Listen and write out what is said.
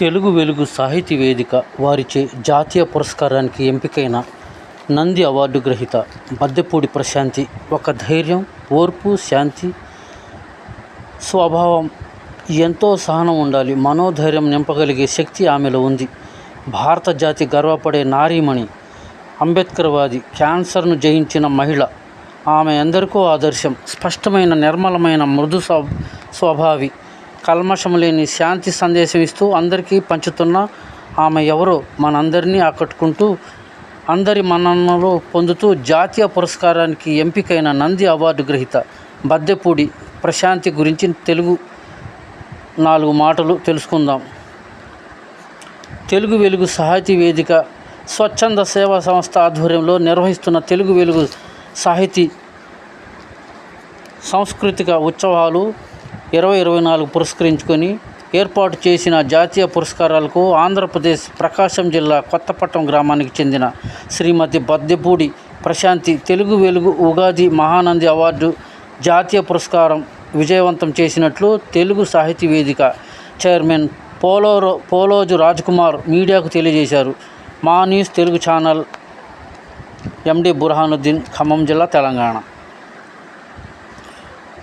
తెలుగు వెలుగు సాహితీ వేదిక వారిచే జాతీయ పురస్కారానికి ఎంపికైన నంది అవార్డు గ్రహీత బద్దెపూడి ప్రశాంతి ఒక ధైర్యం ఓర్పు శాంతి స్వభావం ఎంతో సహనం ఉండాలి. మనోధైర్యం నింపగలిగే శక్తి ఆమెలో ఉంది. భారత జాతి గర్వపడే నారీమణి అంబేద్కర్వాది క్యాన్సర్ను జయించిన మహిళ. ఆమె ఎందరికో ఆదర్శం స్పష్టమైన నిర్మలమైన మృదు స్వ స్వభావి కల్మషం లేని శాంతి సందేశం ఇస్తూ అందరికీ పంచుతున్న ఆమె ఎవరో మనందరినీ ఆకట్టుకుంటూ అందరి మన్ననలో పొందుతూ జాతీయ పురస్కారానికి ఎంపికైన నంది అవార్డు గ్రహీత బద్దెపూడి ప్రశాంతి గురించి తెలుగు నాలుగు మాటలు తెలుసుకుందాం. తెలుగు వెలుగు సాహితీ వేదిక స్వచ్ఛంద సేవా సంస్థ ఆధ్వర్యంలో నిర్వహిస్తున్న తెలుగు వెలుగు సాహితీ సాంస్కృతిక ఉత్సవాలు ఇరవై ఇరవై నాలుగు పురస్కరించుకొని ఏర్పాటు చేసిన జాతీయ పురస్కారాలకు ఆంధ్రప్రదేశ్ ప్రకాశం జిల్లా కొత్తపట్నం గ్రామానికి చెందిన శ్రీమతి బద్దెపూడి ప్రశాంతి తెలుగు వెలుగు ఉగాది మహానంది అవార్డు జాతీయ పురస్కారం విజయవంతం చేసినట్లు తెలుగు సాహితీ వేదిక చైర్మన్ పోలోరో పోలోజు రాజ్కుమార్ మీడియాకు తెలియజేశారు. మా news Telugu channel MD Burhanuddin Khammam జిల్లా తెలంగాణ.